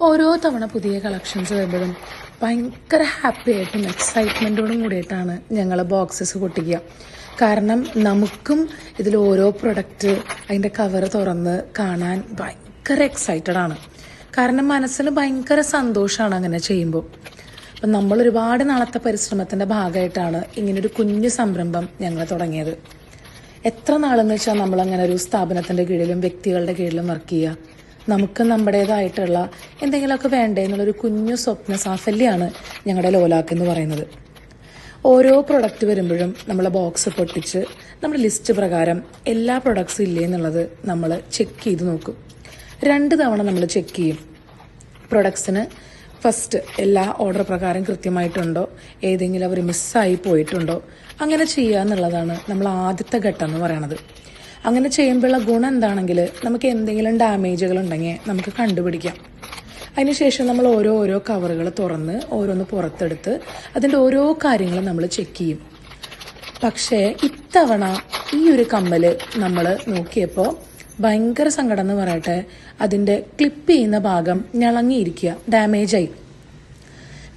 ഓരോ തവണ പുതിയ കളക്ഷൻസ് വരുമ്പോഴും ഭയങ്കര ഹാപ്പി ആയിട്ടും എക്സൈറ്റ്മെന്റോടും കൂടിയിട്ടാണ് ഞങ്ങൾ ബോക്സസ് പൊട്ടിക്കുക കാരണം നമുക്കും ഇതിൽ ഓരോ പ്രൊഡക്റ്റ് അതിന്റെ കവർ തുറന്ന് കാണാൻ ഭയങ്കര എക്സൈറ്റഡ് ആണ്. കാരണം മനസ്സിന് ഭയങ്കര സന്തോഷമാണ് അങ്ങനെ ചെയ്യുമ്പോൾ അപ്പം നമ്മൾ ഒരുപാട് നാളത്തെ പരിശ്രമത്തിന്റെ ഭാഗമായിട്ടാണ് ഇങ്ങനൊരു കുഞ്ഞു സംരംഭം ഞങ്ങൾ തുടങ്ങിയത്. എത്ര നാളെന്ന് വെച്ചാൽ നമ്മളങ്ങനെ ഒരു സ്ഥാപനത്തിന്റെ കീഴിലും വ്യക്തികളുടെ കീഴിലും വർക്ക് ചെയ്യുക. നമുക്ക് നമ്മുടേതായിട്ടുള്ള എന്തെങ്കിലുമൊക്കെ വേണ്ടേ എന്നുള്ളൊരു കുഞ്ഞു സ്വപ്ന സാഫല്യമാണ് ഞങ്ങളുടെ ലോലാക്ക് എന്ന് പറയുന്നത്. ഓരോ പ്രൊഡക്റ്റ് വരുമ്പോഴും നമ്മൾ ബോക്സ് പൊട്ടിച്ച് നമ്മുടെ ലിസ്റ്റ് പ്രകാരം എല്ലാ പ്രൊഡക്ട്സും ഇല്ലേ എന്നുള്ളത് നമ്മൾ ചെക്ക് ചെയ്ത് നോക്കും. രണ്ട് തവണ നമ്മൾ ചെക്ക് ചെയ്യും. പ്രൊഡക്ട്സിന് ഫസ്റ്റ് എല്ലാ ഓർഡർ പ്രകാരം കൃത്യമായിട്ടുണ്ടോ? ഏതെങ്കിലും അവർ മിസ്സായി പോയിട്ടുണ്ടോ? അങ്ങനെ ചെയ്യുക എന്നുള്ളതാണ് നമ്മൾ ആദ്യത്തെ ഘട്ടം എന്ന് പറയണത്. അങ്ങനെ ചെയ്യുമ്പോഴുള്ള ഗുണം എന്താണെങ്കിൽ നമുക്ക് എന്തെങ്കിലും ഡാമേജുകൾ ഉണ്ടെങ്കിൽ നമുക്ക് കണ്ടുപിടിക്കാം. അതിനുശേഷം നമ്മൾ ഓരോ ഓരോ കവറുകൾ തുറന്ന് ഓരോന്ന് പുറത്തെടുത്ത് അതിന്റെ ഓരോ കാര്യങ്ങളും നമ്മൾ ചെക്ക് ചെയ്യും. പക്ഷേ ഇത്തവണ ഈ ഒരു കമ്മൽ നമ്മൾ നോക്കിയപ്പോൾ ഭയങ്കര സങ്കടം എന്ന് പറയട്ടെ അതിന്റെ ക്ലിപ്പ് ചെയ്യുന്ന ഭാഗം ഞളങ്ങിയിരിക്കുക ഡാമേജായി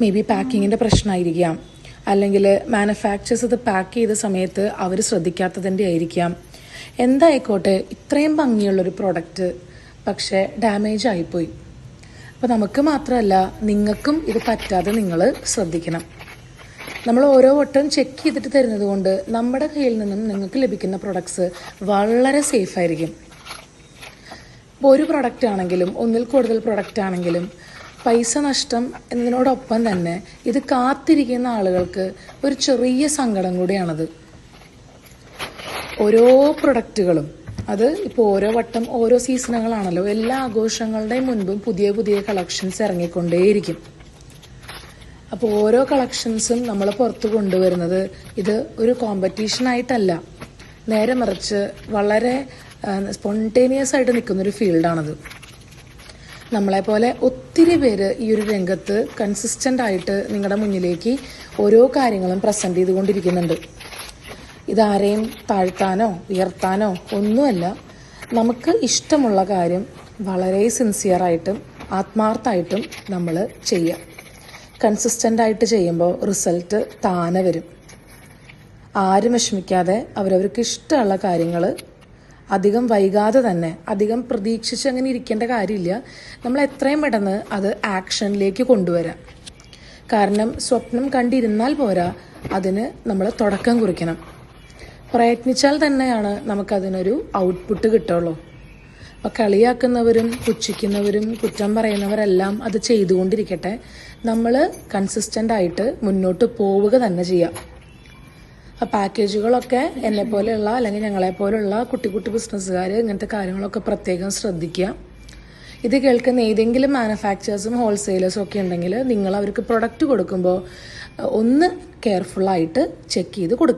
മേ ബി പാക്കിങ്ങിന്റെ പ്രശ്നമായിരിക്കാം. അല്ലെങ്കിൽ മാനുഫാക്ചേഴ്സ് ഇത് പാക്ക് ചെയ്ത സമയത്ത് അവർ ശ്രദ്ധിക്കാത്തതിന്റെ ആയിരിക്കാം. എന്തായിക്കോട്ടെ ഇത്രയും ഭംഗിയുള്ളൊരു പ്രോഡക്റ്റ് പക്ഷേ ഡാമേജ് ആയിപ്പോയി. അപ്പോൾ നമുക്ക് മാത്രമല്ല നിങ്ങൾക്കും ഇത് പറ്റാതെ നിങ്ങൾ ശ്രദ്ധിക്കണം. നമ്മൾ ഓരോ വട്ടം ചെക്ക് ചെയ്തിട്ട് തരുന്നത് കൊണ്ട് നമ്മുടെ കയ്യിൽ നിന്നും നിങ്ങൾക്ക് ലഭിക്കുന്ന പ്രൊഡക്ട്സ് വളരെ സേഫ് ആയിരിക്കും. ഇപ്പോൾ ഒരു പ്രൊഡക്റ്റ് ആണെങ്കിലും ഒന്നിൽ കൂടുതൽ പ്രൊഡക്റ്റ് ആണെങ്കിലും പൈസ നഷ്ടം എന്നതിനോടൊപ്പം തന്നെ ഇത് കാത്തിരിക്കുന്ന ആളുകൾക്ക് ഒരു ചെറിയ സങ്കടം കൂടിയാണത്. ഓരോ പ്രൊഡക്റ്റുകളും അത് ഇപ്പോൾ ഓരോ വട്ടം ഓരോ സീസണുകളാണല്ലോ എല്ലാ ആഘോഷങ്ങളുടെയും മുൻപും പുതിയ പുതിയ കളക്ഷൻസ് ഇറങ്ങിക്കൊണ്ടേയിരിക്കും. അപ്പോൾ ഓരോ കളക്ഷൻസും നമ്മൾ പുറത്ത് കൊണ്ടുവരുന്നത് ഇത് ഒരു കോമ്പറ്റീഷൻ ആയിട്ടല്ല. നേരെ മറിച്ച് വളരെ സ്പോണ്ടേനിയസ് ആയിട്ട് നിൽക്കുന്ന ഒരു ഫീൽഡാണത് നമ്മളെപ്പോലെ ഒത്തിരി പേര് ഈ ഒരു രംഗത്ത് കൺസിസ്റ്റന്റ് ആയിട്ട് നിങ്ങളുടെ മുന്നിലേക്ക് ഓരോ കാര്യങ്ങളും പ്രസന്റ് ചെയ്തുകൊണ്ടിരിക്കുന്നുണ്ട്. ഇതാരെയും താഴ്ത്താനോ ഉയർത്താനോ ഒന്നുമല്ല. നമുക്ക് ഇഷ്ടമുള്ള കാര്യം വളരെ സിൻസിയറായിട്ടും ആത്മാർത്ഥമായിട്ടും നമ്മൾ ചെയ്യുക കൺസിസ്റ്റന്റ് ആയിട്ട് ചെയ്യുമ്പോൾ റിസൾട്ട് താനെ വരും. ആരും വിഷമിക്കാതെ അവരവർക്ക് ഇഷ്ടമുള്ള കാര്യങ്ങൾ അധികം വൈകാതെ തന്നെ അധികം പ്രതീക്ഷിച്ച് അങ്ങനെ ഇരിക്കേണ്ട കാര്യമില്ല. നമ്മൾ എത്രയും പെട്ടെന്ന് അത് ആക്ഷനിലേക്ക് കൊണ്ടുവരാം. കാരണം സ്വപ്നം കണ്ടിരുന്നാൽ പോരാ അതിന് നമ്മൾ തുടക്കം കുറിക്കണം. പ്രയത്നിച്ചാൽ തന്നെയാണ് നമുക്കതിനൊരു ഔട്ട്പുട്ട് കിട്ടുള്ളൂ. അപ്പം കളിയാക്കുന്നവരും പുച്ഛിക്കുന്നവരും കുറ്റം പറയുന്നവരെല്ലാം അത് ചെയ്തുകൊണ്ടിരിക്കട്ടെ. നമ്മൾ കൺസിസ്റ്റന്റ് ആയിട്ട് മുന്നോട്ട് പോവുക തന്നെ ചെയ്യാം. ആ പാക്കേജുകളൊക്കെ എന്നെ പോലെയുള്ള അല്ലെങ്കിൽ ഞങ്ങളെ പോലെയുള്ള കുട്ടി കുട്ടി ബിസിനസ്സുകാർ ഇങ്ങനത്തെ കാര്യങ്ങളൊക്കെ പ്രത്യേകം ശ്രദ്ധിക്കുക. ഇത് കേൾക്കുന്ന ഏതെങ്കിലും മാനുഫാക്ചേഴ്സും ഹോൾസെയിലേഴ്സും ഒക്കെ ഉണ്ടെങ്കിൽ നിങ്ങൾ അവർക്ക് പ്രൊഡക്റ്റ് കൊടുക്കുമ്പോൾ ഒന്ന് കെയർഫുള്ളായിട്ട് ചെക്ക് ചെയ്ത് കൊടുക്കുക.